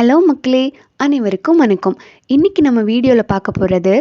Hello மக்களே அனைவருக்கும் வணக்கம். இன்னைக்கு நம்ம வீடியோவில் பார்க்க போகிறது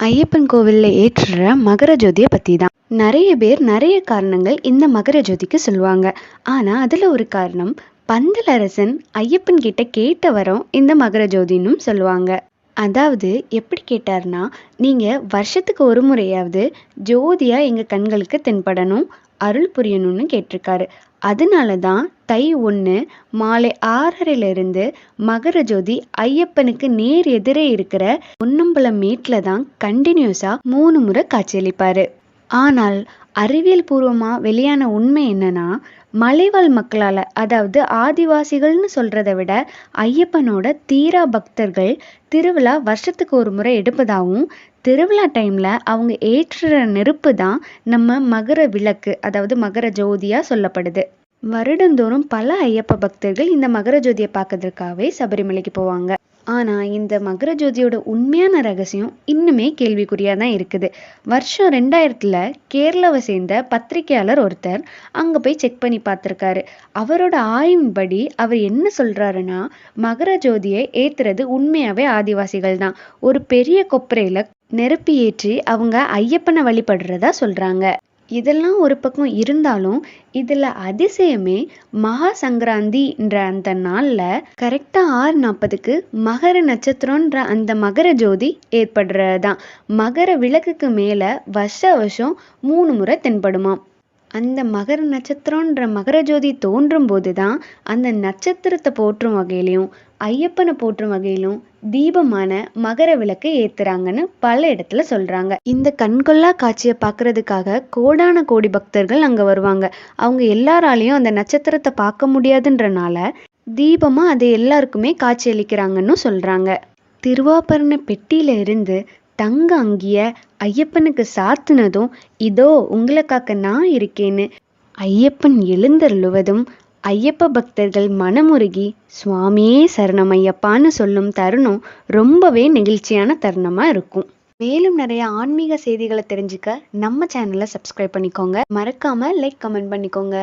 ஐயப்பன் கோவிலில் ஏற்றுற மகர ஜோதியை பற்றி தான் நிறைய பேர் நிறைய காரணங்கள் இந்த மகர ஜோதிக்கு சொல்லுவாங்க. ஆனால் அதில் ஒரு காரணம் பந்தலரசன் ஐயப்பன் கிட்ட கேட்ட வரம் இந்த மகர ஜோதினும் சொல்லுவாங்க. அதாவது எப்படி கேட்டார்னா நீங்கள் வருஷத்துக்கு ஒரு முறையாவது ஜோதியாக எங்கள் கண்களுக்கு தென்படணும். அருள் புரியணும்னு கேட்டிருக்காரு. அதனால தான் தை ஒன்று மாலை ஆறரைலேருந்து மகர ஜோதி ஐயப்பனுக்கு நேர் எதிரே இருக்கிற பொன்னம்பலம் மேட்டில் தான் கண்டினியூஸாக மூணு முறை காட்சியளிப்பார் ஆனால் அறிவியல் பூர்வமாக வெளியான உண்மை என்னன்னா மலைவாழ் மக்களால் அதாவது ஆதிவாசிகள்னு சொல்கிறத விட ஐயப்பனோட தீரா பக்தர்கள் திருவிழா வருஷத்துக்கு ஒரு முறை எடுப்பதாகவும் திருவிழா டைமில் அவங்க ஏற்றுற நெருப்பு தான் நம்ம மகர விளக்கு அதாவது மகர ஜோதியாக சொல்லப்படுது. வருடந்தோறும் பல ஐயப்ப பக்தர்கள் இந்த மகர ஜோதியை பார்க்கறதுக்காகவே சபரிமலைக்கு போவாங்க. ஆனால் இந்த மகர ஜோதியோட உண்மையான ரகசியம் இன்னுமே கேள்விக்குறியாக தான் இருக்குது. வருஷம் ரெண்டாயிரத்தில் கேரளாவை சேர்ந்த பத்திரிகையாளர் ஒருத்தர் அங்கே போய் செக் பண்ணி பார்த்துருக்காரு. அவரோட ஆய்வின்படி அவர் என்ன சொல்கிறாருன்னா மகர ஜோதியை ஏற்றுறது உண்மையாகவே ஆதிவாசிகள் தான். ஒரு பெரிய கொப்பரையில் நெருப்பி ஏற்றி அவங்க ஐயப்பனை வழிபடுறதா சொல்கிறாங்க இதெல்லாம் ஒரு பக்கம் இருந்தாலும் இதில் அதிசயமே மகா சங்கராந்தின்ற அந்த நாளில் கரெக்டாக ஆறு நாற்பதுக்கு மகர நட்சத்திரன்ற அந்த மகர ஜோதி ஏற்படுறது தான் மகர விளக்குக்கு மேலே வருஷ வருஷம் மூணு முறை தென்படுமாம். அந்த மகர நட்சத்திரன்ற மகர ஜோதி தோன்றும் போது தான் அந்த நட்சத்திரத்தை போற்றும் வகையிலையும் ஐயப்பனை போற்றும் வகையிலும் தீபமான மகர விளக்கு ஏத்துறாங்கன்னு பல இடத்துல சொல்றாங்க. இந்த கண்கொள்ளா காட்சியை பார்க்கறதுக்காக கோடான கோடி பக்தர்கள் அங்க வருவாங்க. அவங்க எல்லாராலையும் அந்த நட்சத்திரத்தை பார்க்க முடியாதுன்றனால தீபமா அதை எல்லாருக்குமே காட்சி அளிக்கிறாங்கன்னு சொல்றாங்க. திருவாபரண பெட்டியில இருந்து தங்க அங்கிய ஐயப்பனுக்கு சாத்துனதும் இதோ உங்களுக்காக நான் இருக்கேன்னு ஐயப்பன் எழுந்தருளுவதும் ஐயப்ப பக்தர்கள் மனமுருகி சுவாமியே சரணம் ஐயப்பான்னு சொல்லும் தருணம் ரொம்பவே நெகிழ்ச்சியான தருணமாக இருக்கும். மேலும் நிறைய ஆன்மீக செய்திகளை தெரிஞ்சுக்க நம்ம சேனலை சப்ஸ்கிரைப் பண்ணிக்கோங்க. மறக்காம லைக் கமெண்ட் பண்ணிக்கோங்க.